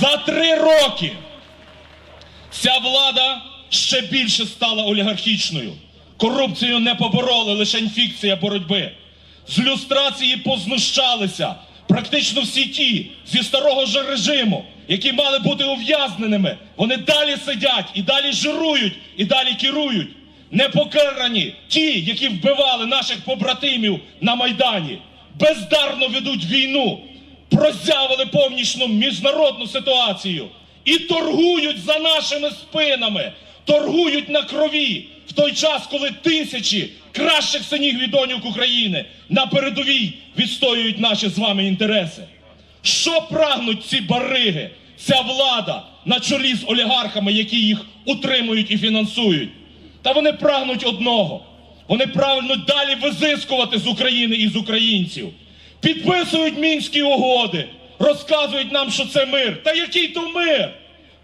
За три роки ця влада ще більше стала олігархічною. Корупцію не побороли, лише фікція боротьби. З люстрації познущалися. Практично всі ті зі старого ж режиму, які мали бути ув'язненими, вони далі сидять і далі жирують, і далі керують. Не покарані ті, які вбивали наших побратимів на Майдані, бездарно ведуть війну, прозявили повністю міжнародну ситуацію і торгують за нашими спинами, торгують на крові в той час, коли тисячі кращих синів і України на передовій відстоюють наші з вами інтереси. Що прагнуть ці бариги, ця влада на чолі з олігархами, які їх утримують і фінансують? Та вони прагнуть одного. Вони прагнуть далі визискувати з України і з українців. Підписують мінські угоди, розказують нам, що це мир. Та який то мир?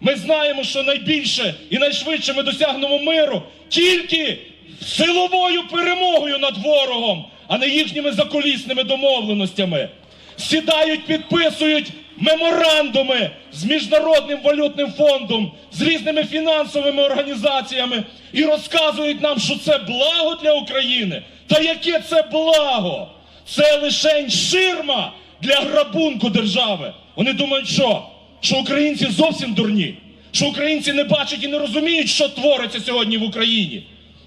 Ми знаємо, що найбільше і найшвидше ми досягнемо миру тільки силовою перемогою над ворогом, а не їхніми заколісними домовленостями. Сідають, підписують меморандуми з Міжнародним валютним фондом, з різними фінансовими організаціями і розказують нам, що це благо для України. Та яке це благо? Це лише ширма для грабунку держави. Вони думають, що? Що українці зовсім дурні, що українці не бачать і не розуміють, що твориться сьогодні в Україні.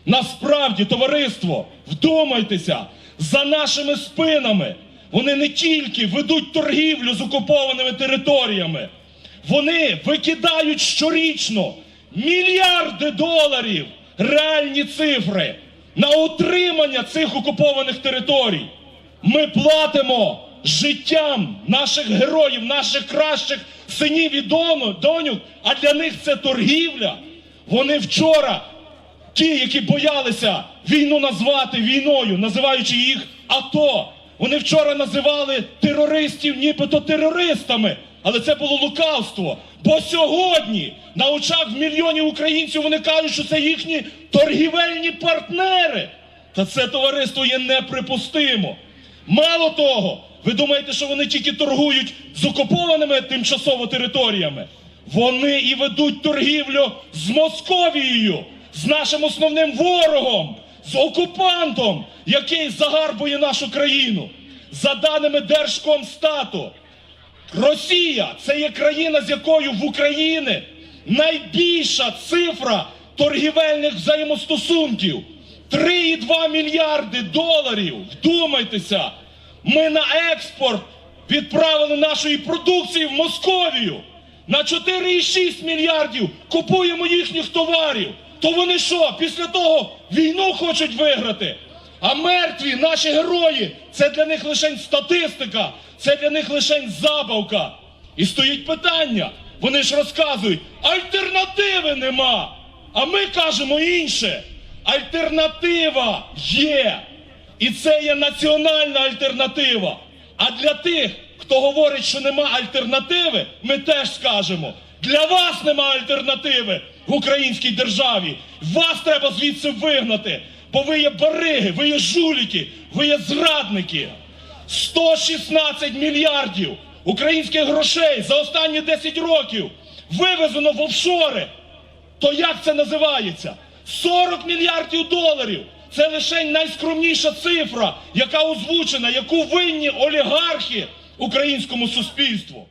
Насправді, товариство, вдумайтеся, за нашими спинами вони не тільки ведуть торгівлю з окупованими територіями, вони викидають щорічно мільярди доларів, реальні цифри на утримання цих окупованих територій. Ми платимо життям наших героїв, наших кращих синів і доньок, а для них це торгівля. Вони вчора, ті, які боялися війну назвати війною, називаючи їх АТО, вони вчора називали терористів нібито терористами, але це було лукавство. Бо сьогодні на очах мільйонів українців вони кажуть, що це їхні торгівельні партнери. Та це товариство є неприпустимо. Мало того, ви думаєте, що вони тільки торгують з окупованими тимчасово територіями? Вони і ведуть торгівлю з Московією, з нашим основним ворогом, з окупантом, який загарбує нашу країну. За даними Держкомстату, Росія це є країна, з якою в Україні найбільша цифра торгівельних взаємостосунків. 3,2 мільярди доларів. Вдумайтеся, ми на експорт відправили нашої продукції в Московію. На 4,6 мільярдів купуємо їхніх товарів. То вони що, після того війну хочуть виграти? А мертві наші герої це для них лише статистика, це для них лише забавка. І стоїть питання. Вони ж розказують, альтернативи нема. А ми кажемо інше. Альтернатива є. І це є національна альтернатива. А для тих, хто говорить, що нема альтернативи, ми теж скажемо: для вас нема альтернативи в українській державі. Вас треба звідси вигнати, бо ви є бариги, ви є жуліки, ви є зрадники. 116 мільярдів українських грошей за останні 10 років вивезено в офшори. То як це називається? 40 мільярдів доларів. Це лише найскромніша цифра, яка озвучена, яку винні олігархи українському суспільству.